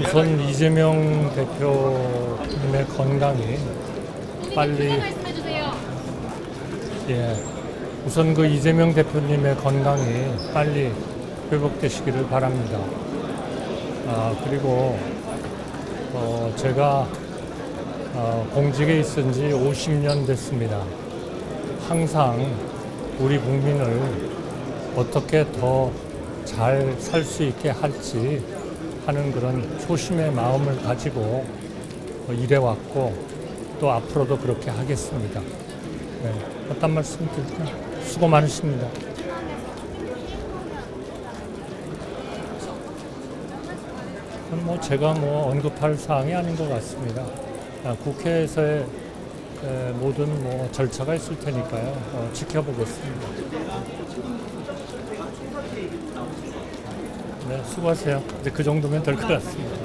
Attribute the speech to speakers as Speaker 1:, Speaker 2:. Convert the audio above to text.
Speaker 1: 우선 이재명 대표님의 건강이 빨리 예 우선 그 이재명 대표님의 건강이 빨리 회복되시기를 바랍니다. 아 그리고 어, 제가 어, 공직에 있은 지 50년 됐습니다. 항상 우리 국민을 어떻게 더 잘 살 수 있게 할지 하는 그런 초심의 마음을 가지고 어, 일해왔고 또 앞으로도 그렇게 하겠습니다. 네, 어떤 말씀 드릴까요? 수고 많으십니다. 뭐 제가 뭐 언급할 사항이 아닌 것 같습니다. 아, 국회에서의 에, 모든 뭐 절차가 있을 테니까요. 어, 지켜보겠습니다. 네, 수고하세요. 이제 그 정도면 될 것 같습니다.